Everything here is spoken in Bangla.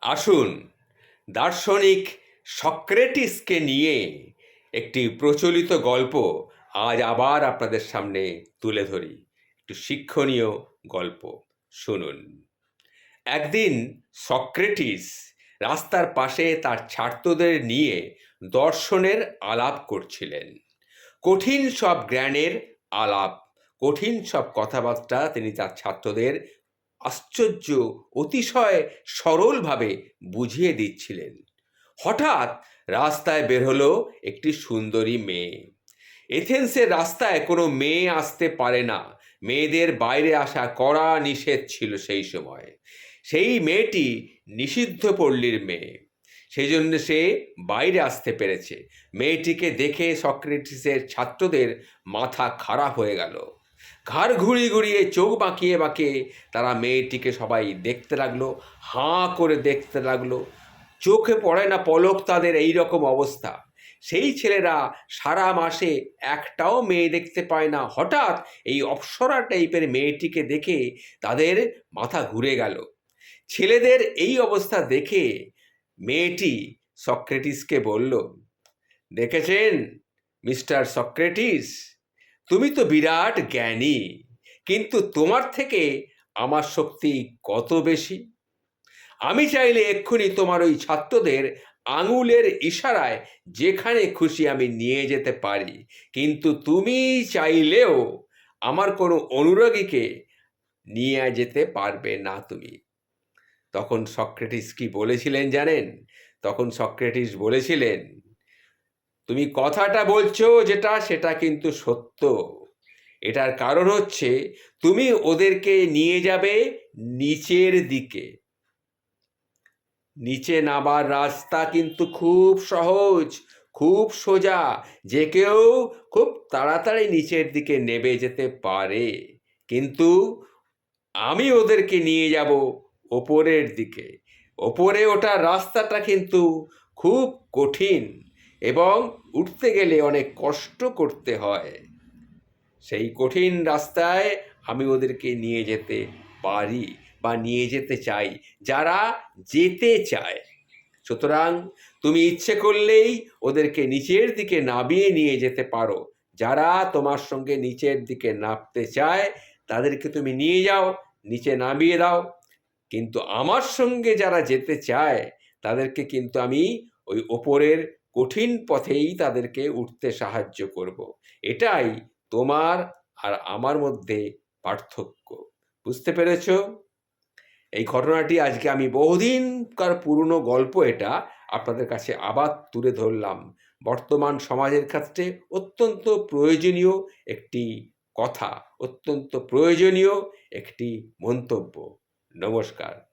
আসুন, দার্শনিক সক্রেটিসকে নিয়ে একটি প্রচলিত গল্প আজ আবার আপনাদের সামনে তুলে ধরি। একটু শিক্ষণীয় গল্প, শুনুন। একদিন সক্রেটিস রাস্তার পাশে তার ছাত্রদের নিয়ে দর্শনের আলাপ করছিলেন। কঠিন সব জ্ঞানের আলাপ, কঠিন সব কথাবার্তা তিনি তার ছাত্রদের আশ্চর্য, অতিশয় সরলভাবে বুঝিয়ে দিচ্ছিলেন। হঠাৎ রাস্তায় বের হলো একটি সুন্দরী মেয়ে। এথেন্সের রাস্তায় কোনো মেয়ে আসতে পারে না। মেয়েদের বাইরে আসা কড়া নিষেধ ছিল সেই সময়। সেই মেয়েটি নিষিদ্ধ পল্লীর মেয়ে। সেই জন্য সে বাইরে আসতে পেরেছে। মেয়েটিকে দেখে সক্রেটিসের ছাত্রদের মাথা খারাপ হয়ে গেল। ঘাড় ঘুরিয়ে ঘুরিয়ে চোখ বাঁকিয়ে বাঁকিয়ে তারা মেয়েটিকে সবাই দেখতে লাগল, হাঁ করে দেখতে লাগল। চোখে পড়ে না পলক তাদের এই রকম অবস্থা। সেই ছেলেরা সারা মাসে একটাও মেয়ে দেখতে পায় না। হঠাৎ এই অপ্সরা টাইপের মেয়েটিকে দেখে তাদের মাথা ঘুরে গেল। ছেলেদের এই অবস্থা দেখে মেয়েটি সক্রেটিসকে বলল, দেখেছেন মিস্টার সক্রেটিস? তুমি তো বিরাট জ্ঞানী, কিন্তু তোমার থেকে আমার শক্তি কত বেশি? আমি চাইলে এক্ষুনি তোমার ওই ছাত্রদের আঙুলের ইশারায় যেখানে খুশি আমি নিয়ে যেতে পারি, কিন্তু তুমি চাইলেও আমার কোনো অনুরাগীকে নিয়ে যেতে পারবে না তুমি। তখন সক্রেটিস কি বলেছিলেন জানেন? তখন সক্রেটিস বলেছিলেন তুমি কথাটা বলছো যেটা, সেটা কিন্তু সত্য। এটার কারণ হচ্ছে, তুমি ওদেরকে নিয়ে যাবে নিচের দিকে। নিচে নামার রাস্তা কিন্তু খুব সহজ, খুব সোজা। যে কেউ খুব তাড়াতাড়ি নিচের দিকে নেবে যেতে পারে। কিন্তু আমি ওদেরকে নিয়ে যাব ওপরের দিকে। ওপরে ওঠার রাস্তাটা কিন্তু খুব কঠিন। এবং উঠতে গেলে অনেক কষ্ট করতে হয়। সেই কঠিন রাস্তায় আমি ওদেরকে নিয়ে যেতে পারি বা নিয়ে যেতে চাই, যারা যেতে চায়। সুতরাং তুমি ইচ্ছে করলেই ওদেরকে নিচের দিকে নামিয়ে নিয়ে যেতে পারো। যারা তোমার সঙ্গে নিচের দিকে নামতে চায়, তাদেরকে তুমি নিয়ে যাও, নিচে নামিয়ে দাও। কিন্তু আমার সঙ্গে যারা যেতে চায়, তাদেরকে কিন্তু আমি ওই ওপরের কঠিন পথেই তাদেরকে উঠতে সাহায্য করব। এটাই তোমার আর আমার মধ্যে পার্থক্য। বুঝতে পেরেছ? এই ঘটনাটি আজকে আমি বহুদিনকার পুরনো গল্প এটা আপনাদের কাছে আবার তুলে ধরলাম। বর্তমান সমাজের ক্ষেত্রে অত্যন্ত প্রয়োজনীয় একটি কথা, অত্যন্ত প্রয়োজনীয় একটি মন্তব্য। নমস্কার।